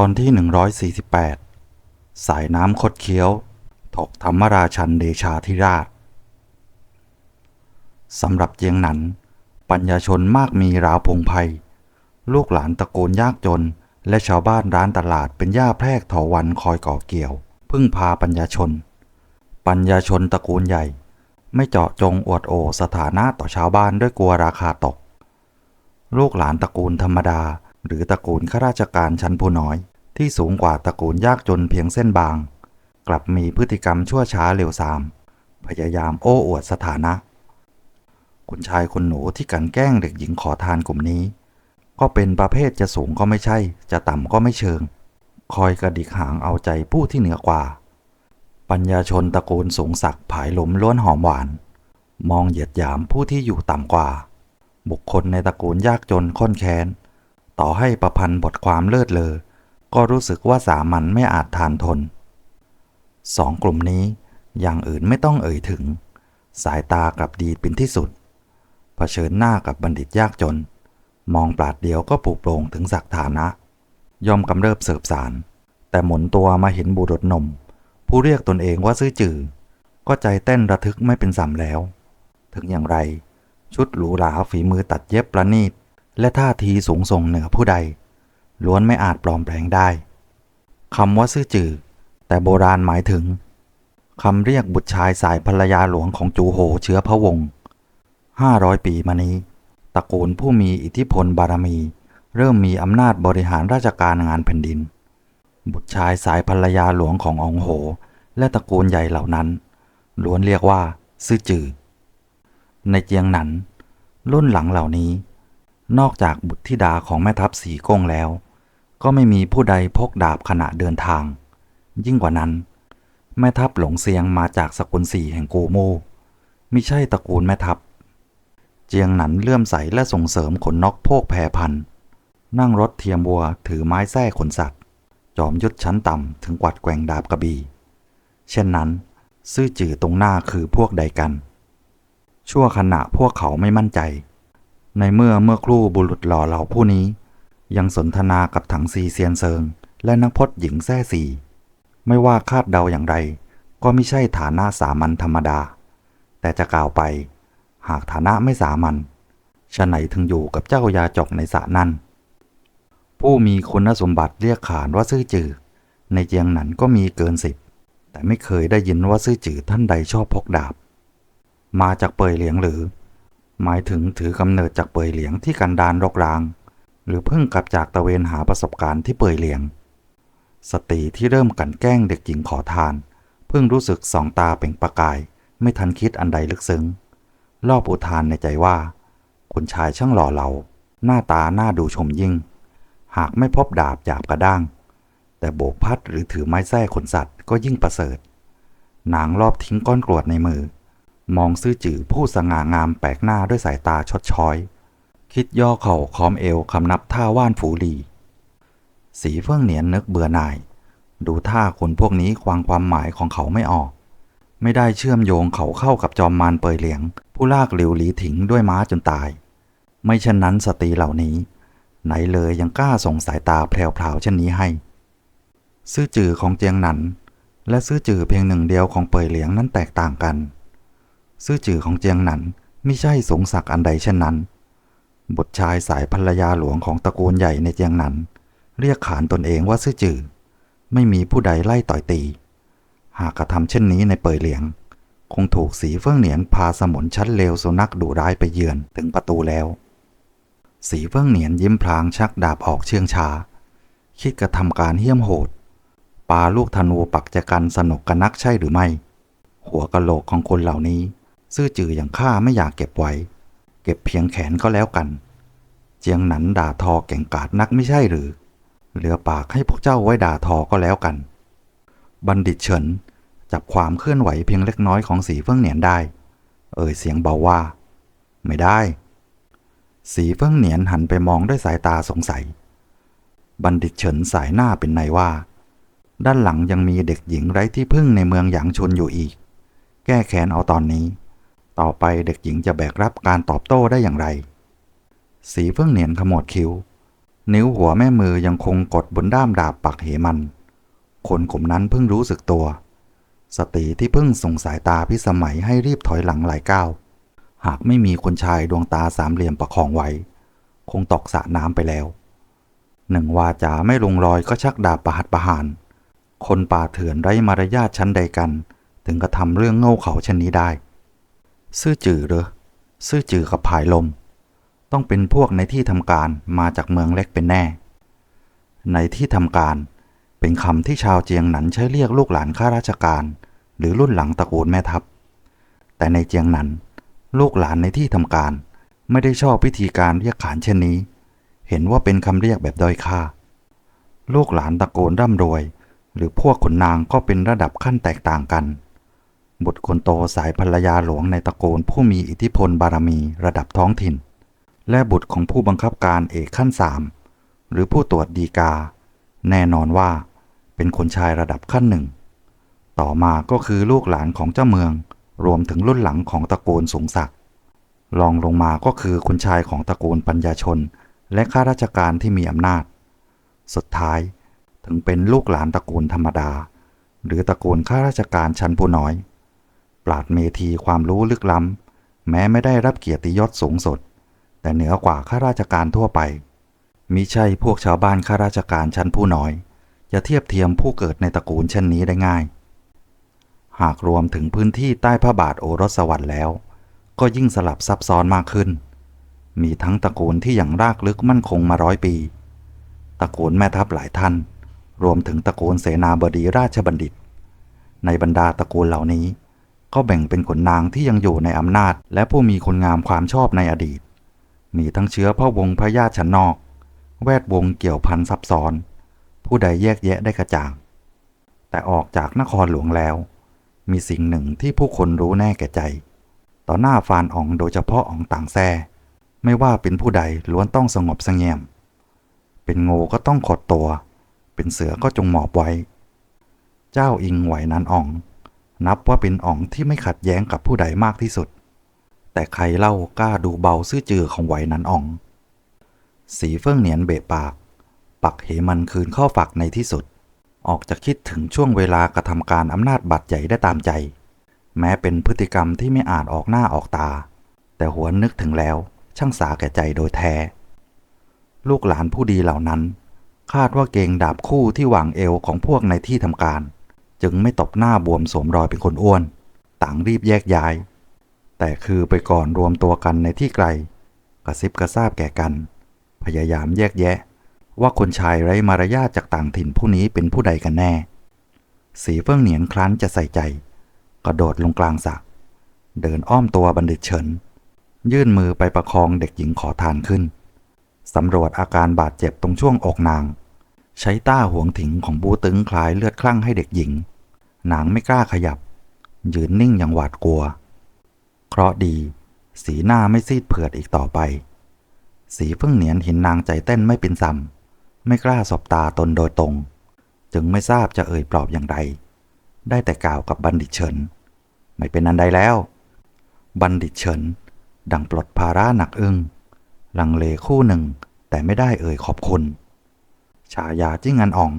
อนที่ 148 สายน้ำคดเคี้ยว ถกธรรมราชันเดชาธิราชสำหรับเจียงหนัน ปัญญาชนมากมีราวพงไพลูกหลานตระกูลยากจน และชาวบ้านร้านตลาดเป็นย่าแพรกถอวันคอยก่อเกี่ยว พึ่งพาปัญญาชน ปัญญาชนตระกูลใหญ่ ไม่เจาะจงอวดโอสถานะต่อชาวบ้านด้วยกลัวราคาตก ลูกหลานตระกูลธรรมดา หรือตระกูลข้าราชการชั้นผู้น้อย ที่สูงกว่าตระกูลยากจนเพียงเส้นบาง กลับมีพฤติกรรมชั่วช้าเร็วซาม พยายามโอ้อวดสถานะ คุณชายคุณหนูที่กันแกล้งเด็กหญิงขอทานกลุ่มนี้ ก็เป็นประเภทจะสูงก็ไม่ใช่ จะต่ำก็ไม่เชิง คอยกระดิกหางเอาใจผู้ที่เหนือกว่า ปัญญาชนตระกูลสูงศักดิ์ผายลมล้วนหอมหวาน มองเหยียดหยามผู้ที่อยู่ต่ำกว่า บุคคลในตระกูลยากจนข้นแค้นต่อให้ประพันธ์บทความเลิศเลอ ก็รู้สึกว่าสามัญไม่อาจทานทนสองกลุ่มนี้อย่างอื่นไม่ต้องเอ่ยถึง สายตากลับดีเป็นที่สุดเผชิญหน้ากับบัณฑิตยากจน มองปราดเดียวก็ปลุกโปร่งถึงศักฐานะ ย่อมกำเริบเสิบสาร แต่หมุนตัวมาเห็นบุรุษหนุ่ม ผู้เรียกตนเองว่าซื้อจือก็ใจเต้นระทึกไม่เป็นสัมแล้ว ถึงอย่างไร ชุดหรูหราฝีมือตัดเย็บประณีต และท่าทีสูงส่งเหนือผู้ใด ล้วนไม่อาจปลอมแปลงได้คำว่าซื่อจือแต่โบราณหมายถึงคำเรียกบุตรชายสายภรรยาหลวงของจูโหเชื้อพระวงศ์ห้าร้อยปีมานี้ ตระกูลผู้มีอิทธิพลบารมี เริ่มมีอำนาจบริหารราชการงานแผ่นดิน บุตรชายสายภรรยาหลวงขององโห และตระกูลใหญ่เหล่านั้น ล้วนเรียกว่าซื่อจือ ในเจียงหนันรุ่นหลังเหล่านี้ นอกจากบุตรธิดาของแม่ทัพสีก้งแล้ว ก็ไม่มีผู้ใดพกดาบขณะเดินทาง ยิ่งกว่านั้น แม่ทัพหลงเซียงมาจากสกุลสี่แห่งโกโมมิใช่ตระกูลแม่ทัพ เจียงหนันเลื่อมใสและส่งเสริมขนนกโพกแพรพัน นั่งรถเทียมบัวถือไม้แส้ขนสัตว์ จอมยุทธชั้นต่ำถึงกวัดแกว่งดาบกระบี่ เช่นนั้น ซื่อจื่อตรงหน้าคือพวกใดกัน ชั่วขณะพวกเขาไม่มั่นใจ ในเมื่อเมื่อครู่บุรุษหล่อเหล่าผู้นี้ ยังสนทนากับถังซีเซียนเซิง และนักพจน์หญิงแซ่สีไม่ว่าคาดเดาอย่างไร ก็ไม่ใช่ฐานะสามัญธรรมดา แต่จะกล่าวไป หากฐานะไม่สามัญฉะไหนถึงอยู่กับเจ้ายาจกในสระนั่นผู้มีคุณสมบัติเรียกขานว่าซื่อจือ ในเจียงหนันก็มีเกินสิบ แต่ไม่เคยได้ยินว่าซื่อจือท่านใดชอบพกดาบ มาจากเปยเหลียงหรือ หมายถึงถือกำเนิดจากเปยเหลียงที่กันดานรกราง หรือเพิ่งกลับจากตะเวนหาประสบการณ์ที่เปยเหลียง สตรีที่เริ่มกันแกล้งเด็กหญิงขอทาน เพิ่งรู้สึกสองตาเป่งประกาย ไม่ทันคิดอันใดลึกซึ้ง รอบอุทานในใจว่า คุณชายช่างหล่อเหลาหน้าตาน่าดูชมยิ่ง หากไม่พบดาบหยาบกระด้าง แต่โบกพัดหรือถือไม้แส้ขนสัตว์ก็ยิ่งประเสริฐนางรอบทิ้งก้อนกรวดในมือ มองซื่อจื่อผู้สง่างามแปลกหน้าด้วยสายตาชดช้อย คิดย่อเข่าคอมเอวคำนับท่าว่านฝูหลี สีเฟื่องเหนียนนึกเบื่อหน่าย ดูท่าคนพวกนี้ควางความหมายของเขาไม่ออก ไม่ได้เชื่อมโยงเขาเข้ากับจอมมารเปยเหลียง ผู้ลากหลิวหลีถิงด้วยม้าจนตาย ไม่เช่นนั้นสตรีเหล่านี้ ไหนเลยยังกล้าส่งสายตาแพรวๆเช่นนี้ให้ ซื่อจื่อของเจียงหนัน และซื่อจื่อเพียงหนึ่งเดียวของเปยเหลียงนั้นแตกต่างกัน ซื่อจื่อของเจียงหนันไม่ใช่สงศักดิ์อันใดเช่นนั้น บุตรชายสายภรรยาหลวงของตระกูลใหญ่ในเจียงหนัน เรียกขานตนเองว่าซื่อจื่อไม่มีผู้ใดไล่ต่อยตี หากกระทำเช่นนี้ในเปยเหลียง คงถูกสีเฟื่องเหนียนพาสมุนชั้นเลวสุนัขดุร้ายไปเยือนถึงประตูแล้ว สีเฟื่องเหนียนยิ้มพลางชักดาบออกเชื่องช้าคิดกระทำการเหี้ยมโหดปาลูกธนูปักจะกันสนุกกันนักใช่หรือไม่ หัวกะโหลกของคนเหล่านี้ ซื่อจืออย่างข้าไม่อยากเก็บไว้ เก็บเพียงแขนก็แล้วกัน เจียงหนันด่าทอเก่งกาจนักไม่ใช่หรือ เหลือปากให้พวกเจ้าไว้ด่าทอก็แล้วกัน บัณฑิตเฉินจับความเคลื่อนไหวเพียงเล็กน้อยของสีเฟื่องเหนียนได้ เอ่ยเสียงเบาว่า ไม่ได้ สีเฟื่องเหนียนหันไปมองด้วยสายตาสงสัย บัณฑิตเฉินสายหน้าเป็นในว่า ด้านหลังยังมีเด็กหญิงไร้ที่พึ่งในเมืองหยางชุนอยู่อีก แก้แค้นเอาตอนนี้ ต่อไปเด็กหญิงจะแบกรับการตอบโต้ได้อย่างไร สีเฟื่งเหนียนขมวดคิ้ว นิ้วหัวแม่มือยังคงกดบนด้ามดาบปักเหมัน คนกลุ่มนั้นเพิ่งรู้สึกตัว สตรีที่เพิ่งส่งสายตาพิสมัยให้รีบถอยหลังหลายก้าว หากไม่มีคนชายดวงตาสามเหลี่ยมประคองไว้ คงตกสระน้ำไปแล้ว หนึ่งวาจาไม่ลงรอยก็ชักดาบประหัตประหารคนป่าเถื่อนไร้มารยาทชั้นใดกัน ถึงกระทำเรื่องโง่เขาเช่นนี้ได้ ซื่อจือเหรอซื่อจือกับผายลม ต้องเป็นพวกในที่ทำการมาจากเมืองเล็กเป็นแน่ ในที่ทำการเป็นคำที่ชาวเจียงหนันใช้เรียกลูกหลานข้าราชการ หรือรุ่นหลังตระกูลแม่ทัพ แต่ในเจียงหนัน ลูกหลานในที่ทำการ ไม่ได้ชอบพิธีการเรียกขานเช่นนี้ เห็นว่าเป็นคำเรียกแบบด้อยค่า ลูกหลานตระโกนร่ำรวย หรือพวกขุนนางก็เป็นระดับขั้นแตกต่างกัน บุตรคนโตสายภรรยาหลวงในตระโกนผู้มีอิทธิพลบารมีระดับท้องถิ่น และบุตรของผู้บังคับการเอกขั้นสามหรือผู้ตรวจดีกา แน่นอนว่า เป็นคนชายระดับขั้นหนึ่ง ต่อมาก็คือลูกหลานของเจ้าเมือง รวมถึงรุ่นหลังของตระกูลสูงศักดิ์รองลงมาก็คือคุณชายของตระกูลปัญญาชน และข้าราชการที่มีอำนาจ สุดท้ายถึงเป็นลูกหลานตระกูลธรรมดา หรือตระกูลข้าราชการชั้นผู้น้อย ปราดเมธีความรู้ลึกล้ำ แม้ไม่ได้รับเกียรติยศสูงสุด แต่เหนือกว่าข้าราชการทั่วไปมิใช่พวกชาวบ้านข้าราชการชั้นผู้น้อย จะเทียบเทียมผู้เกิดในตระกูลเช่นนี้ได้ง่าย หากรวมถึงพื้นที่ใต้พระบาทโอรสสวรรค์แล้ว ก็ยิ่งสลับซับซ้อนมากขึ้น มีทั้งตระกูลที่อย่างรากลึกมั่นคงมาร้อยปี ตระกูลแม่ทัพหลายท่าน รวมถึงตระกูลเสนาบดีราชบัณฑิต ในบรรดาตระกูลเหล่านี้ ก็แบ่งเป็นขุนนางที่ยังอยู่ในอำนาจ และผู้มีคุณงามความชอบในอดีต มีทั้งเชื้อพระวงศ์พระญาติชั้นนอก แวดวงเกี่ยวพันซับซ้อน ผู้ใดแยกแยะได้กระจ่าง แต่ออกจากนครหลวงแล้ว มีสิ่งหนึ่งที่ผู้คนรู้แน่แก่ใจ ต่อหน้าฟานอองโดยเฉพาะอองต่างแซ่ไม่ว่าเป็นผู้ใดล้วนต้องสงบสงี่ยม เป็นงูก็ต้องขดตัว เป็นเสือก็จงหมอบไว้ เจ้าอิงไหวนันอ่อง นับว่าเป็นอ่องที่ไม่ขัดแย้งกับผู้ใดมากที่สุด แต่ใครเล่ากล้าดูเบาซื่อจือของไหวนั้นอ่อง สีเฟื่องเหนียนเบะปาก ปักเหมันคืนข้าฝักในที่สุด ออกจะคิดถึงช่วงเวลากระทำการอำนาจบัตรใหญ่ได้ตามใจ แม้เป็นพฤติกรรมที่ไม่อาจออกหน้าออกตา แต่หัวนึกถึงแล้วช่างสาแก่ใจโดยแท้ ลูกหลานผู้ดีเหล่านั้น คาดว่าเกงดาบคู่ที่หวางเอวของพวกในที่ทำการ จึงไม่ตบหน้าบวมสวมรอยเป็นคนอ้วน ต่างรีบแยกย้าย แต่คือไปก่อนรวมตัวกันในที่ไกล กระซิบกระซาบแก่กัน พยายามแยกแยะ ว่าคนชายไร้มารยาทจากต่างถิ่นผู้นี้เป็นผู้ใดกันแน่ สีเฟื่องเหนียนครั้นจะใส่ใจ กระโดดลงกลางสระเดินอ้อมตัวบัณฑิตเฉิน ยื่นมือไปประคองเด็กหญิงขอทานขึ้นสำรวจอาการบาดเจ็บตรงช่วงอกนาง ใช้ต้าห่วงถิงของบูตึงคลายเลือดคลั่งให้เด็กหญิง นางไม่กล้าขยับ ยืนนิ่งอย่างหวาดกลัว เคราะดี สีหน้าไม่ซีดเผือดอีกต่อไป สีเพิ่งเหนียนเห็นนางใจเต้นไม่เป็นซ้ำไม่กล้าสบตาตนโดยตรง จึงไม่ทราบจะเอ่ยปลอบอย่างไร ได้แต่กล่าวกับบัณฑิตเฉิน ไม่เป็นอันใดแล้ว บัณฑิตเฉิน ดังปลดภาระหนักอึ้งลังเลคู่หนึ่ง แต่ไม่ได้เอ่ยขอบคุณชายาจิ้งงันอ่อง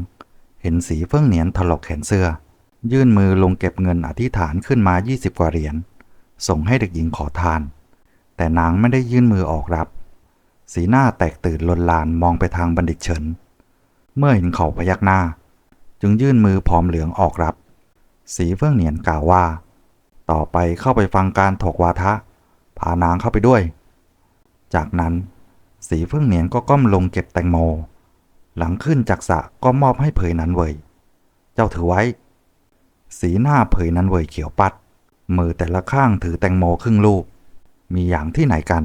เห็นสีเฟื่องเหนียนถลกแขนเสื้อ ยื่นมือลงเก็บเงินอธิษฐานขึ้นมา 20 กว่าเหรียญ ส่งให้เด็กหญิงขอทาน แต่นางไม่ได้ยื่นมือออกรับ สีหน้าแตกตื่นลนลานมองไปทางบัณฑิตเฉิน เมื่อเห็นเขาพยักหน้า จึงยื่นมือผอมเหลืองออกรับ สีเฟื่องเหนียนกล่าวว่า ต่อไปเข้าไปฟังการถกวาทะ พานางเข้าไปด้วย จากนั้น สีเฟื่องเหนียนก็ก้มลงเก็บแตงโม หลังขึ้นจากสะก็มอบให้เผยนันเวย เจ้าถือไว้ สีหน้าเผยนันเวยเขียวปัด มือแต่ละข้างถือแตงโมครึ่งลูก มีอย่างที่ไหนกัน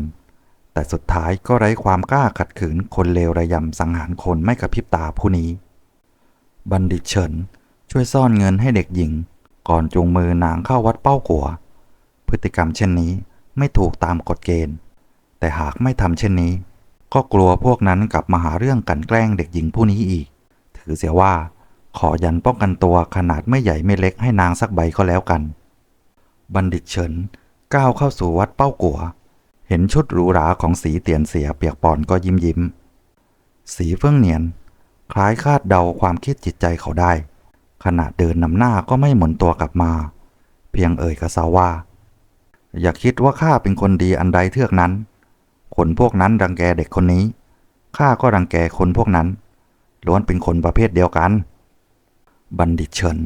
แต่สุดท้ายก็ไร้ความกล้าขัดขืนคนเลวระยำสังหารคนไม่กระพริบตาผู้นี้ บัณฑิตเฉินช่วยซ่อนเงินให้เด็กหญิง ก่อนจูงมือนางเข้าวัดเป้ากัว พฤติกรรมเช่นนี้ไม่ถูกตามกฎเกณฑ์ แต่หากไม่ทำเช่นนี้ ก็กลัวพวกนั้นกลับมาหาเรื่องกันแกล้งเด็กหญิงผู้นี้อีก ถือเสียว่า ขอยันป้องกันตัวขนาดไม่ใหญ่ไม่เล็กให้นางสักใบก็แล้วกัน บัณฑิตเฉินก้าวเข้าสู่วัดเป้ากัว เห็นชุดหรูหราของสีเตียนเสียเปียกปอนก็ยิ้มยิ้ม สีเฟื่องเนียน คล้ายคาดเดาความคิดจิตใจเขาได้ ขณะเดินนำหน้าก็ไม่หมุนตัวกลับมา เพียงเอ่ยกระซาว่า อย่าคิดว่าข้าเป็นคนดีอันใดเทือกนั้น คนพวกนั้นรังแกเด็กคนนี้ข้าก็รังแกคนพวกนั้นล้วนเป็นคนประเภทเดียวกัน บัณฑิตเฉิน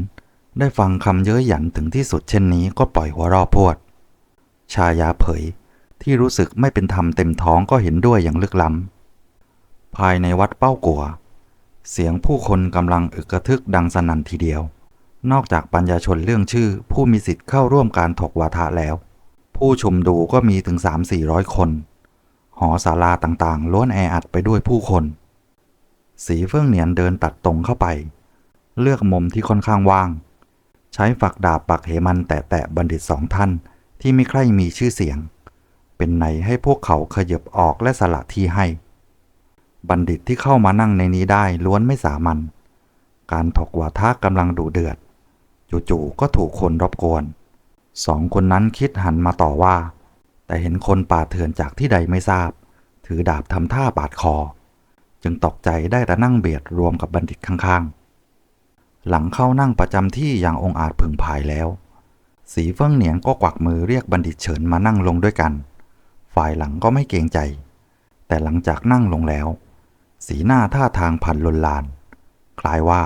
ได้ฟังคำเย้ยหยันถึงที่สุดเช่นนี้ก็ปล่อยหัวรอพวด ชายาเผยที่รู้สึกไม่เป็นธรรมเต็มท้องก็เห็นด้วยอย่างลึกล้ำ ภายในวัดเป้ากัว เสียงผู้คนกำลังอึกกระทึกดังสนั่นทีเดียว นอกจากปัญญาชนเรื่องชื่อ ผู้มีสิทธิ์เข้าร่วมการถกวาทะแล้ว ผู้ชมดูก็มีถึง3-400คน หอศาลาต่างๆ ล้วนแออัดไปด้วยผู้คน สีเฟื่องเหนียนเดินตัดตรงเข้าไป เลือกมุมที่ค่อนข้างว่าง ใช้ฝักดาบปักเหมันแตะๆบัณฑิตสองท่านที่ไม่ใคร่มีชื่อเสียง เป็นไหนให้พวกเขาขยบออกและสละที่ให้ บัณฑิตที่เข้ามานั่งในนี้ได้ล้วนไม่สามัญการถกวาทะกำลังดูเดือด จู่ๆก็ถูกคนรบกวนสองคนนั้นคิดหันมาต่อว่า แต่เห็นคนป่าเถื่อนจากที่ใดไม่ทราบ ถือดาบทำท่าบาดคอ จึงตกใจได้แต่นั่งเบียดรวมกับบัณฑิตข้างๆ หลังเข้านั่งประจำที่อย่างองอาจพึงพายแล้ว สีเฟิ่งเหนียนก็กวักมือเรียกบัณฑิตเฉินมานั่งลงด้วยกัน ฝ่ายหลังก็ไม่เกรงใจ แต่หลังจากนั่งลงแล้ว สีหน้าท่าทางพันลนลาน คล้ายว่า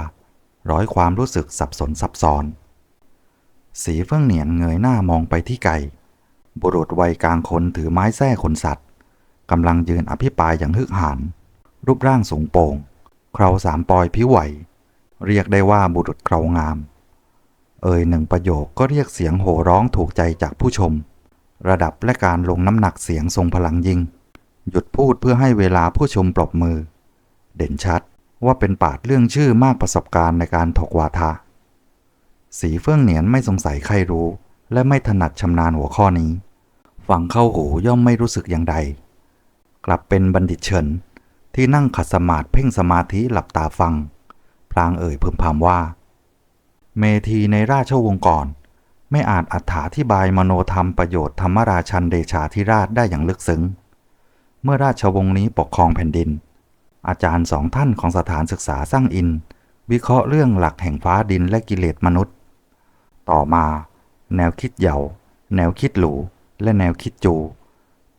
ร้อยความรู้สึกสับสนซับซ้อน สีเฟื่องเหนียนเงยหน้ามองไปที่ไก่ บุรุษวัยกลางคนถือไม้แส้ขนสัตว์กำลังยืนอภิปรายอย่างฮึกหานรูปร่างสูงโปร่ง เคราสามปอยผิวไหว เรียกได้ว่าบุรุษเครางาม เอ่ยหนึ่งประโยคก็เรียกเสียงโห่ร้องถูกใจจากผู้ชม ระดับและการลงน้ำหนักเสียงทรงพลังยิ่ง หยุดพูดเพื่อให้เวลาผู้ชมปรบมือ เด่นชัดว่าเป็นปาดเรื่องชื่อมากประสบการณ์ในการถกวาทะ สีเฟื่องเหนียนไม่สงสัยใครรู้ และไม่ถนัดชำนาญหัวข้อนี้ ฟังเข้าหูย่อมไม่รู้สึกอย่างใด กลับเป็นบัณฑิตเฉินที่นั่งขัดสมาธิเพ่งสมาธิหลับตาฟัง พลางเอ่ยพึมพำว่า เมธีในราชวงศ์ก่อน ไม่อาจอธิบายมโนธรรมประโยชน์ธรรมราชันเดชาธิราชได้อย่างลึกซึ้ง เมื่อราชวงศ์นี้ปกครองแผ่นดิน อาจารย์สองท่านของสถานศึกษาสร้างอิน วิเคราะห์เรื่องหลักแห่งฟ้าดินและกิเลสมนุษย์ ต่อมา แนวคิดเหยาแนวคิดหลูและแนวคิดจู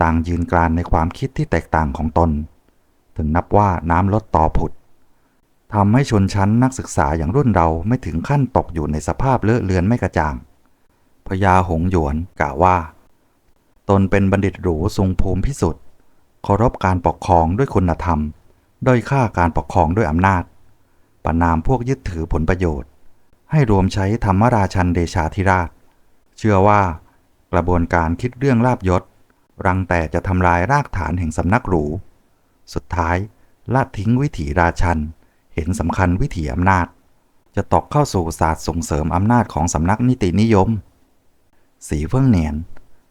ต่างยืนกรานในความคิดที่แตกต่างของตน ถึงนับว่าน้ำลดต่อผุด ทำให้ชนชั้นนักศึกษาอย่างรุ่นเราไม่ถึงขั้นตกอยู่ในสภาพเลอะเลือนไม่กระจ่างพญาหงหยวนกล่าวว่า ตนเป็นบัณฑิตหรูทรงภูมิพิสุทธิ์เคารพการปกครองด้วยคุณธรรม ด้อยค่าการปกครองด้วยอำนาจ ประนามพวกยึดถือผลประโยชน์ ให้รวมใช้ธรรมราชันเดชาธิราช เชื่อว่ากระบวนการคิดเรื่องลาบยศ รังแต่จะทำลายรากฐานแห่งสำนักหรู สุดท้ายละทิ้งวิถีราชัน เห็นสำคัญวิถีอำนาจ จะตกเข้าสู่ศาสตร์ส่งเสริมอำนาจของสำนักนิตินิยม สีเฟื่องเหนียน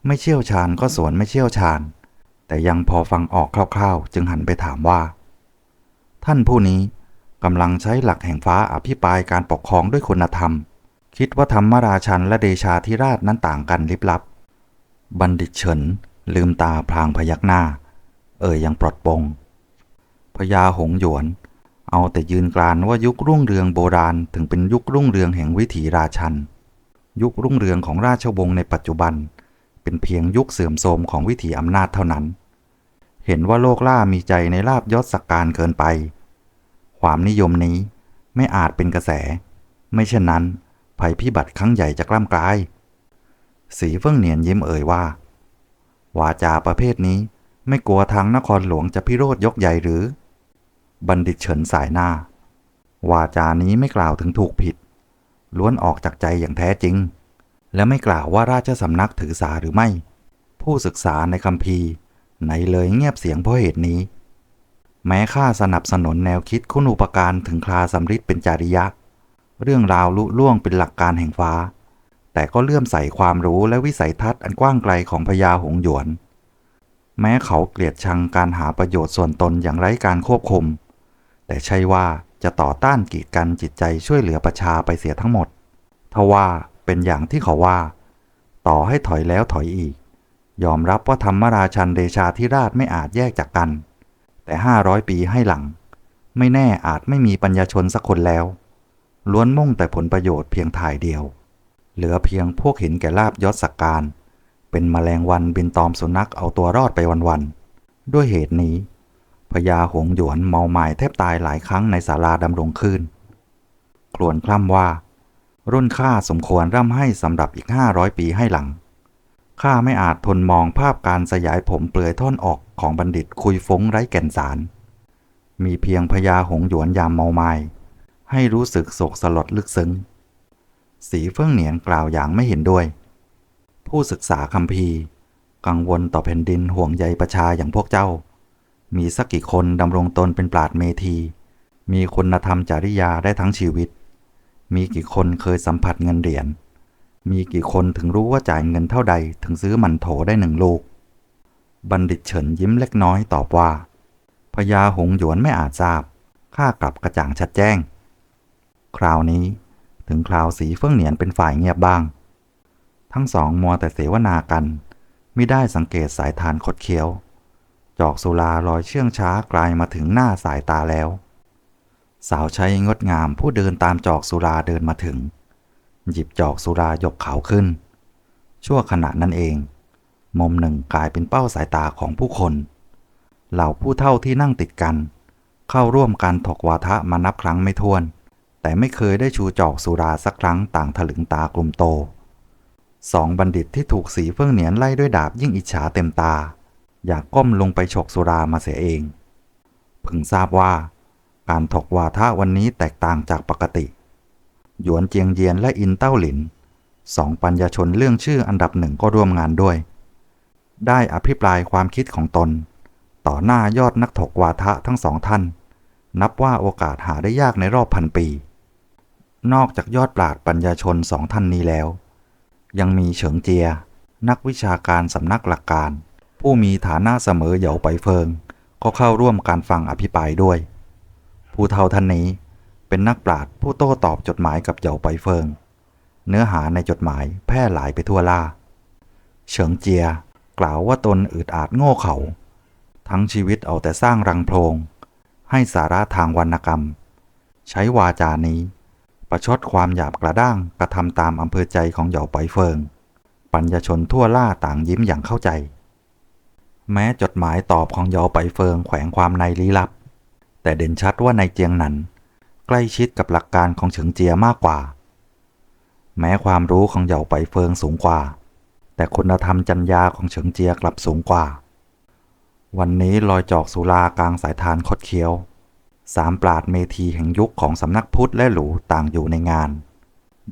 ไม่เชี่ยวชาญก็สวนไม่เชี่ยวชาญ แต่ยังพอฟังออกคร่าวๆ จึงหันไปถามว่า ท่านผู้นี้กำลังใช้หลักแห่งฟ้าอภิปรายการปกครองด้วยคุณธรรม คิดว่าธรรมราชันและเดชาธิราชนั้นต่างกันลิบลับ บัณฑิตเฉินลืมตาพลางพยักหน้า เอ่ยยังปลดปงพญาหงหยวน เอาแต่ยืนกรานว่ายุครุ่งเรืองโบราณถึงเป็นยุครุ่งเรืองแห่งวิถีราชัน ยุครุ่งเรืองของราชวงศ์ในปัจจุบัน เป็นเพียงยุคเสื่อมโทรมของวิถีอำนาจเท่านั้น เห็นว่าโลกล่ามีใจในลาบยศสักการเกินไป ความนิยมนี้ไม่อาจเป็นกระแส ไม่เช่นนั้น ภัยพิบัติครั้งใหญ่จะกล้ำกลาย สีเฟื่องเหนียนยิ้มเอ่ยว่า วาจาประเภทนี้ไม่กลัวทางนครหลวงจะพิโรธยกใหญ่หรือ บัณฑิตเฉินสายหน้า วาจานี้ไม่กล่าวถึงถูกผิด ล้วนออกจากใจอย่างแท้จริง และไม่กล่าวว่าราชสำนักถือสาหรือไม่ ผู้ศึกษาในคำพีร์ไหนเลยเงียบเสียงเพราะเหตุนี้ แม้ข้าสนับสนุนแนวคิดคุณอุปการถึงคลาสำริดเป็นจาริยะ เรื่องราวลุล่วงเป็นหลักการแห่งฟ้า แต่ก็เลื่อมใส่ความรู้และวิสัยทัศน์อันกว้างไกลของพญาหงหยวนแม้เขาเกลียดชังการหาประโยชน์ส่วนตนอย่างไร้การควบคุม แต่ใช่ว่าจะต่อต้านกีดกันจิตใจช่วยเหลือประชาไปเสียทั้งหมดทว่าเป็นอย่างที่เขาว่า ต่อให้ถอยแล้วถอยอีก ยอมรับว่าธรรมราชันเดชาธิราชไม่อาจแยกจากกัน แต่ห้าร้อยปีให้หลัง ไม่แน่อาจไม่มีปัญญาชนสักคนแล้ว ล้วนมุ่งแต่ผลประโยชน์เพียงถ่ายเดียว เหลือเพียงพวกเห็นแก่ลาบยศสักการ เป็นแมลงวันบินตอมสุนัขเอาตัวรอดไปวันๆด้วยเหตุนี้ พญาหงหยวนเมาหมายแทบตายหลายครั้งในศาลาดำรงคืนครวญคล่ำว่า รุ่นข้าสมควรร่ำให้สำหรับอีกห้าร้อยปีให้หลังข้าไม่อาจทนมองภาพการสยายผมเปลือยท่อนออกของบัณฑิตคุยฟงไร้แก่นสาร มีเพียงพญาหงหยวนยามเมาไมา้ให้รู้สึกโศกสลดลึกซึ้ง สีเฟื่องเหนียนกล่าวอย่างไม่เห็นด้วย ผู้ศึกษาคำพีกังวลต่อแผ่นดินห่วงใยประชาอย่างพวกเจ้า มีสักกี่คนดำรงตนเป็นปราดเมธี มีคุณธรรมจริยาได้ทั้งชีวิต มีกี่คนเคยสัมผัสเงินเหรียญ มีกี่คนถึงรู้ว่าจ่ายเงินเท่าใดถึงซื้อมันโถได้หนึ่งลูก บัณฑิตเฉินยิ้มเล็กน้อยตอบว่าพญาหงหยวนไม่อาจทราบ ข้ากลับกระจ่างชัดแจ้ง คราวนี้ถึงคราวสีเฟื่องเหนียนเป็นฝ่ายเงียบบ้าง ทั้งสองมัวแต่เสวนากัน ไม่ได้สังเกตสายทานคดเคี้ยว จอกสุราลอยเชื่องช้ากลายมาถึงหน้าสายตาแล้ว สาวใช้งดงามผู้เดินตามจอกสุราเดินมาถึง หยิบจอกสุรายกเขาขึ้น ชั่วขณะนั้นเอง มุมหนึ่งกลายเป็นเป้าสายตาของผู้คน เหล่าผู้เท่าที่นั่งติดกัน เข้าร่วมการถกวาทะมานับครั้งไม่ถ้วน แต่ไม่เคยได้ชูจอกสุราสักครั้งต่างถลึงตากลุ่มโตสองบัณฑิตที่ถูกสีเฟื่องเหนียนไล่ด้วยดาบยิ่งอิจฉาเต็มตา อยากก้มลงไปฉกสุรามาเสียเองพึงทราบว่า การถกวาทะวันนี้แตกต่างจากปกติ หยวนเจียงเยียนและอินเต้าหลินสองปัญญาชนเรื่องชื่ออันดับหนึ่งก็ร่วมงานด้วย ได้อภิปรายความคิดของตน ต่อหน้ายอดนักถกวาทะทั้งสองท่าน นับว่าโอกาสหาได้ยากในรอบพันปี นอกจากยอดปราดปัญญาชนสองท่านนี้แล้ว ยังมีเฉิงเจีย นักวิชาการสำนักหลักการ ผู้มีฐานะเสมอเหยาไปเฟิง ก็เข้าร่วมการฟังอภิปรายด้วย ผู้เฒ่าท่านนี้เป็นนักปราชญ์ผู้โต้ตอบจดหมายกับเหยาไปเฟิง เนื้อหาในจดหมายแพร่หลายไปทั่วล่า เฉิงเจียกล่าวว่าตนอึดอาดโง่เขา ทั้งชีวิตเอาแต่สร้างรังโพรงให้สาระทางวรรณกรรม ใช้วาจานี้ ประชดความหยาบกระด้างกระทำตามอำเภอใจของเหยาไปเฟิง ปัญญาชนทั่วล่าต่างยิ้มอย่างเข้าใจ แม้จดหมายตอบของเยาไปเฟิงแขวงความในลี้ลับ แต่เด่นชัดว่าในเจียงหนัน ใกล้ชิดกับหลักการของเฉิงเจียมากกว่า แม้ความรู้ของเหยาไปเฟิงสูงกว่า แต่คุณธรรมจัญญาของเฉิงเจียกลับสูงกว่า วันนี้ลอยจอกสุรากลางสายทานคดเคี้ยว สามปราดเมธีแห่งยุคของสำนักพุทธและหลูต่างอยู่ในงาน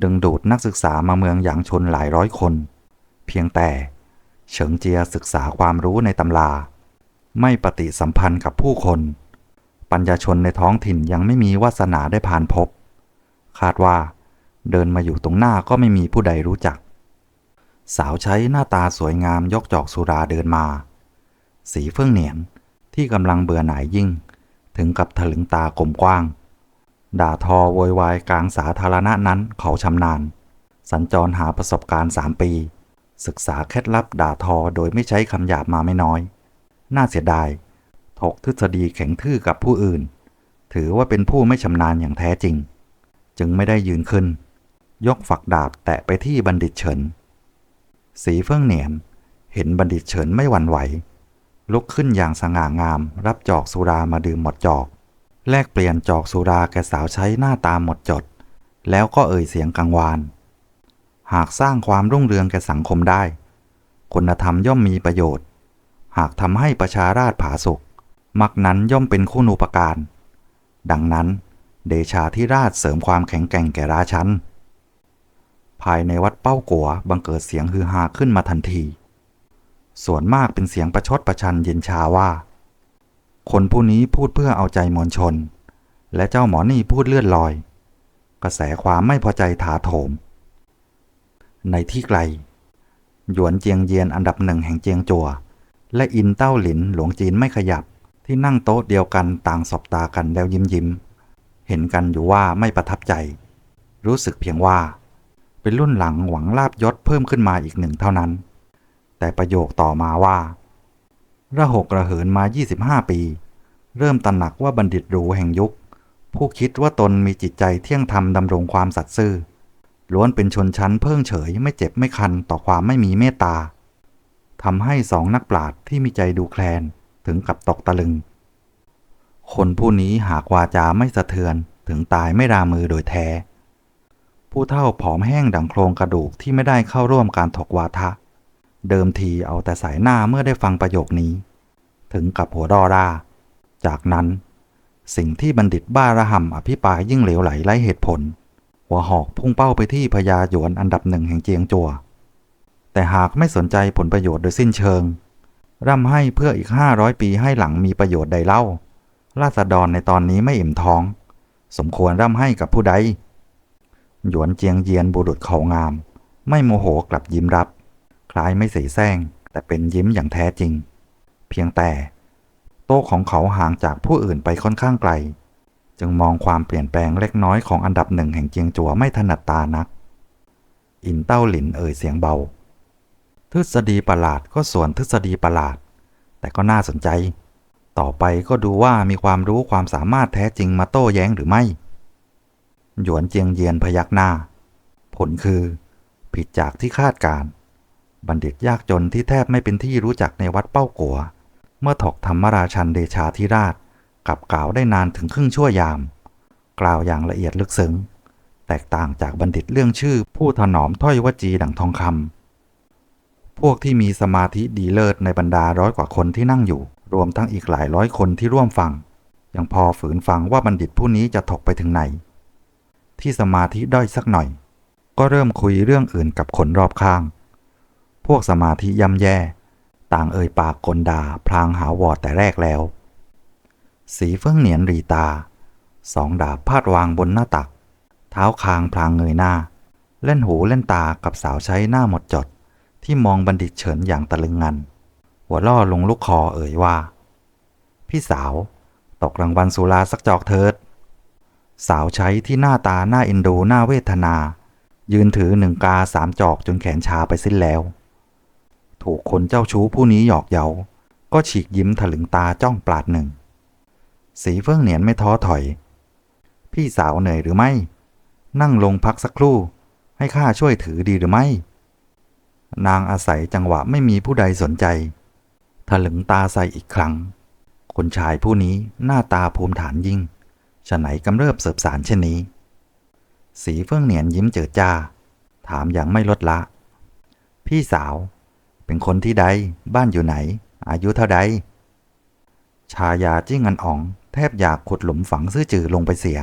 ดึงดูดนักศึกษามาเมืองหยางชนหลายร้อยคน เพียงแต่ เฉิงเจียศึกษาความรู้ในตำรา ไม่ปฏิสัมพันธ์กับผู้คน ปัญญาชนในท้องถิ่นยังไม่มีวาสนาได้ผ่านพบ คาดว่า เดินมาอยู่ตรงหน้าก็ไม่มีผู้ใดรู้จัก สาวใช้หน้าตาสวยงามยกจอกสุราเดินมา สีเฟื่องเหนียนที่กำลังเบื่อหน่ายยิ่ง ถึงกับถลึงตากลมกว้าง ด่าทอโวยวายกลางสาธารณะนั้นเขาชำนาญ สัญจรหาประสบการณ์สามปี ศึกษาเคล็ดลับด่าทอโดยไม่ใช้คำหยาบมาไม่น้อย น่าเสียดาย ถกทฤษฎีแข็งทื่อกับผู้อื่น ถือว่าเป็นผู้ไม่ชำนาญอย่างแท้จริง จึงไม่ได้ยืนขึ้น ยกฝักดาบแตะไปที่บัณฑิตเฉิน สีเฟื่องเหนียน เห็นบัณฑิตเฉินไม่หวั่นไหว ลุกขึ้นอย่างสง่างาม รับจอกสุรามาดื่มหมดจอก แลกเปลี่ยนจอกสุราแกสาวใช้หน้าตาหมดจด แล้วก็เอ่ยเสียงกังวาน หากสร้างความรุ่งเรืองแก่สังคมได้ คุณธรรมย่อมมีประโยชน์ หากทำให้ประชาราชผาสุกมักนั้นย่อมเป็นคุณูปการ ดังนั้น เดชาธิราชเสริมความแข็งแกร่งแก่ราชันภายในวัดเป้ากัวบังเกิดเสียงฮือฮาขึ้นมาทันที ส่วนมากเป็นเสียงประชดประชันเย็นชาว่า คนผู้นี้พูดเพื่อเอาใจมวลชน และเจ้าหมอนี่พูดเลื่อนลอย กระแสความไม่พอใจถาโถม ในที่ไกล หยวนเจียงเยียนอันดับหนึ่งแห่งเจียงจัว และอินเต้าหลินหลวงจีนไม่ขยับ ที่นั่งโต๊ะเดียวกันต่างสบตากันแล้วยิ้มยิ้ม เห็นกันอยู่ว่าไม่ประทับใจ รู้สึกเพียงว่า เป็นรุ่นหลังหวังลาบยศเพิ่มขึ้นมาอีกหนึ่งเท่านั้น แต่ประโยคต่อมาว่า ระหกระเหินมา 25 ปี เริ่มตระหนักว่าบัณฑิตหรูแห่งยุค ผู้คิดว่าตนมีจิตใจเที่ยงธรรมดำรงความสัตย์ซื่อ ล้วนเป็นชนชั้นเพิ่งเฉยไม่เจ็บไม่คันต่อความไม่มีเมตตาทำให้สองนักปราชญ์ที่มีใจดูแคลนถึงกับตกตะลึง คนผู้นี้หากวาจาไม่สะเทือนถึงตายไม่รามือโดยแท้ ผู้เท่าผอมแห้งดังโครงกระดูกที่ไม่ได้เข้าร่วมการถกวาทะ เดิมทีเอาแต่สายหน้าเมื่อได้ฟังประโยคนี้ ถึงกับหัวรอราจากนั้น สิ่งที่บัณฑิตบ้าระห่ำอภิปรายยิ่งเหลวไหลไร้เหตุผล หัวหอกพุ่งเป้าไปที่พญาหยวนอันดับหนึ่งแห่งเจียงจัว แต่หากไม่สนใจผลประโยชน์โดยสิ้นเชิง ร่ำให้เพื่ออีกห้าร้อยปีให้หลังมีประโยชน์ใดเล่า ราษฎรในตอนนี้ไม่อิ่มท้อง สมควรร่ำให้กับผู้ใด หยวนเจียงเยียนบุรุษเขางาม ไม่โมโหกลับยิ้มรับ คล้ายไม่เสแสร้งแต่เป็นยิ้มอย่างแท้จริง เพียงแต่ โต๊ะของเขาห่างจากผู้อื่นไปค่อนข้างไกล จึงมองความเปลี่ยนแปลงเล็กน้อยของอันดับหนึ่งแห่งเจียงจัวไม่ถนัดตานัก อินเต้าหลินเอ่ยเสียงเบา ทฤษฎีประหลาดก็ส่วนทฤษฎีประหลาด แต่ก็น่าสนใจ ต่อไปก็ดูว่ามีความรู้ความสามารถแท้จริงมาโต้แย้งหรือไม่ หยวนเจียงเยียนพยักหน้า ผลคือ ผิดจากที่คาดการบัณฑิตยากจนที่แทบไม่เป็นที่รู้จักในวัดเป้ากัว เมื่อถกธรรมราชันเดชาธิราช กลับกล่าวได้นานถึงครึ่งชั่วยาม กล่าวอย่างละเอียดลึกซึ้ง แตกต่างจากบัณฑิตเรื่องชื่อผู้ถนอมถ้อยวจีดังทองคำพวกที่มีสมาธิดีเลิศในบรรดาร้อยกว่าคนที่นั่งอยู่ รวมทั้งอีกหลายร้อยคนที่ร่วมฟัง ยังพอฝืนฟังว่าบัณฑิตผู้นี้จะถกไปถึงไหน ที่สมาธิด้อยสักหน่อย ก็เริ่มคุยเรื่องอื่นกับคนรอบข้าง พวกสมาธิย่ำแย่ ต่างเอ่ยปากกลดาพลางหาวอดแต่แรกแล้ว สีเฟื่องเหนียนรีตา สองดาบพาดวางบนหน้าตัก เท้าคางพลางเงยหน้า เล่นหูเล่นตากับสาวใช้หน้าหมดจด ที่มองบัณฑิตเฉินอย่างตะลึงงัน หัวล่อลงลูกคอเอ่ยว่า พี่สาวตกรางวัลสุราสักจอกเถิด สาวใช้ที่หน้าตาหน้าอินดูหน้าเวทนา ยืนถือหนึ่งกาสามจอกจนแขนชาไปสิ้นแล้ว ถูกคนเจ้าชู้ผู้นี้หยอกเย้าก็ฉีกยิ้มถลึงตาจ้องปลาดหนึ่ง สีเฟื่องเหนียนไม่ท้อถอย พี่สาวเหนื่อยหรือไม่ นั่งลงพักสักครู่ ให้ข้าช่วยถือดีหรือไม่ นางอาศัยจังหวะไม่มีผู้ใดสนใจถลึงตาใส่อีกครั้ง คนชายผู้นี้หน้าตาภูมิฐานยิ่งฉะไหนกำเริบเสบสารเช่นนี้ สีเฟื่องเหนียนยิ้มเจิดจ้า ถามอย่างไม่ลดละ พี่สาว เป็นคนที่ใด บ้านอยู่ไหน อายุเท่าใด ชายาจิ้งอันอ๋อง แทบอยากขุดหลุมฝังซื่อจือลงไปเสีย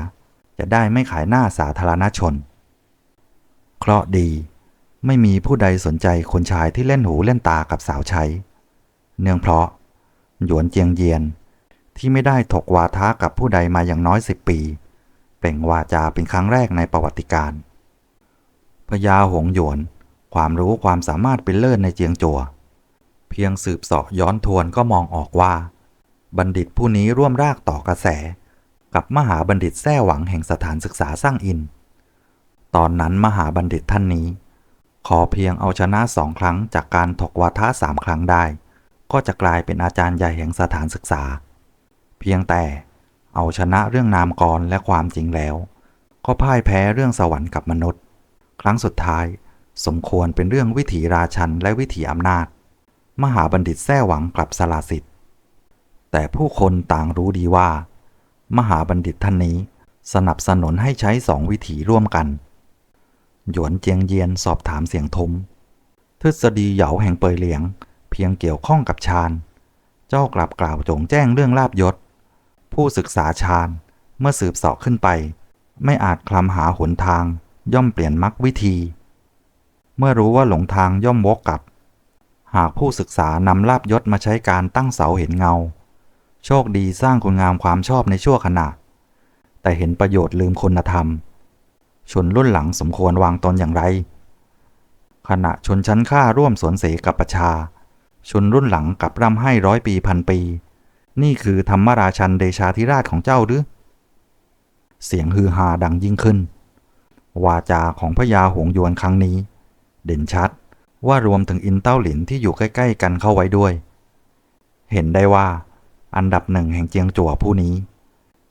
จะได้ไม่ขายหน้าสาธารณชน เคราะดี ไม่มีผู้ใดสนใจคนชายที่เล่นหูเล่นตากับสาวใช้ เนื่องเพราะ หยวนเจียงเยียน ที่ไม่ได้ถกวาทะกับผู้ใดมาอย่างน้อยสิบปี เป่งวาจาเป็นครั้งแรกในประวัติการพญาหงหยวน ความรู้ความสามารถเป็นเลิศในเจียงจัว เพียงสืบเสาะย้อนทวนก็มองออกว่า บัณฑิตผู้นี้ร่วมรากต่อกระแส กับมหาบัณฑิตแท้หวังแห่งสถานศึกษาสร้างอิน ตอนนั้นมหาบัณฑิตท่านนี้ ขอเพียงเอาชนะสองครั้งจากการถกวาทะสามครั้งได้ ก็จะกลายเป็นอาจารย์ใหญ่แห่งสถานศึกษา เพียงแต่เอาชนะเรื่องนามกรและความจริงแล้ว ก็พ่ายแพ้เรื่องสวรรค์กับมนุษย์ ครั้งสุดท้ายสมควรเป็นเรื่องวิถีราชันและวิถีอำนาจ มหาบัณฑิตแท้หวังกลับสละสิทธิ แต่ผู้คนต่างรู้ดีว่า มหาบัณฑิตท่านนี้สนับสนุนให้ใช้สองวิถีร่วมกัน หยวนเจียงเยียนสอบถามเสียงทุมทฤษฎีเหยาแห่งเปยเหลียง เพียงเกี่ยวข้องกับฌาน เจ้ากลับกล่าวโจงแจ้งเรื่องลาบยศ ผู้ศึกษาฌานเมื่อสืบสาะขึ้นไป ไม่อาจคลำหาหนทางย่อมเปลี่ยนมรรควิธี เมื่อรู้ว่าหลงทางย่อมวกกลับ หากผู้ศึกษานำลาบยศมาใช้การตั้งเสาเห็นเงา โชคดีสร้างคุณงามความชอบในชั่วขณะ แต่เห็นประโยชน์ลืมคุณธรรม ชนรุ่นหลังสมควรวางตนอย่างไร ขณะชนชั้นข้าร่วมสวนเสกับประชา ชนรุ่นหลังกับร่ำให้ร้อยปีพันปี นี่คือธรรมราชันเดชาธิราชของเจ้าหรือ เสียงฮือฮาดังยิ่งขึ้น วาจาของพญาหงยวนครั้งนี้ เด่นชัดว่ารวมถึงอินเต้าหลินที่อยู่ใกล้ ๆ กันเข้าไว้ด้วย เห็นได้ว่า อันดับหนึ่งแห่งเจียงจั่วผู้นี้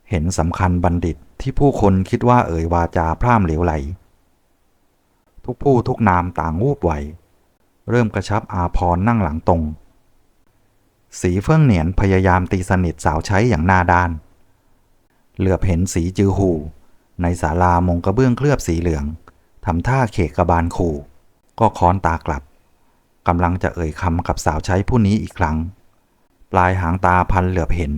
เห็นสำคัญบัณฑิตที่ผู้คนคิดว่าเอ่ยวาจาพร่ำเหลวไหล ทุกผู้ทุกนามต่างวูบไหว เริ่มกระชับอาพรนั่งหลังตรง สีเฟื่องเหนียนพยายามตีสนิทสาวใช้อย่างหน้าด้าน เหลือบเห็นสีจือหูในศาลามงกระเบื้องเคลือบสีเหลืองทำท่าเขกกระบาลขู่ ก็ค้อนตากลับกำลังจะเอ่ยคำกับสาวใช้ผู้นี้อีกครั้ง ปลายหางตาพันเหลือบเห็น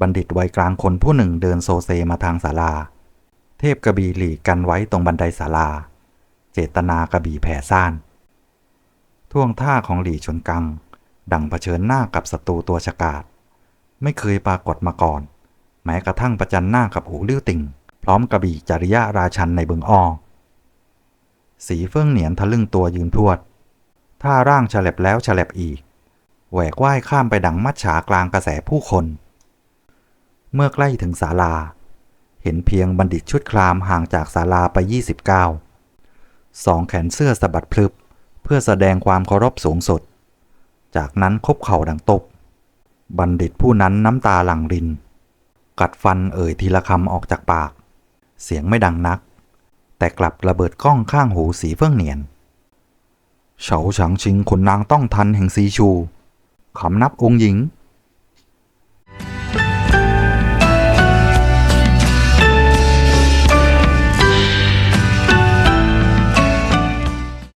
บัณฑิตวัยกลางคนผู้หนึ่งเดินโซเซมาทางศาลา เทพกระบี่หลีกกันไว้ตรงบันไดศาลา เจตนากระบี่แผ่ซ่านท่วงท่าของหลีชนกัง ดังเผชิญหน้ากับศัตรูตัวฉกาจไม่เคยปรากฏมาก่อน แม้กระทั่งประจันหน้ากับหูลิ้วติ่ง พร้อมกระบี่จริยะราชันในบึงอ้อสีเฟื่องเหนียนทะลึ่งตัวยืนพวด ท่าร่างฉลับแล้วฉลับอีก แหวกว่ายข้ามไปดังมัดฉากลางกระแสผู้คน เมื่อใกล้ถึงศาลา เห็นเพียงบัณฑิตชุดครามห่างจากศาลาไป 29 สองแขนเสื้อสะบัดพลึบ เพื่อแสดงความเคารพสูงสุด จากนั้นคบเข่าดังตบ บัณฑิตผู้นั้นน้ำตาหลั่งริน กัดฟันเอ่ยทีละคำออกจากปาก เสียงไม่ดังนัก แต่กลับระเบิดกล้องข้างหูสีเฟื่องเหนียนเฉาฉางชิงขุนนางต้องทันแห่งซีชู คำนับองค์หญิง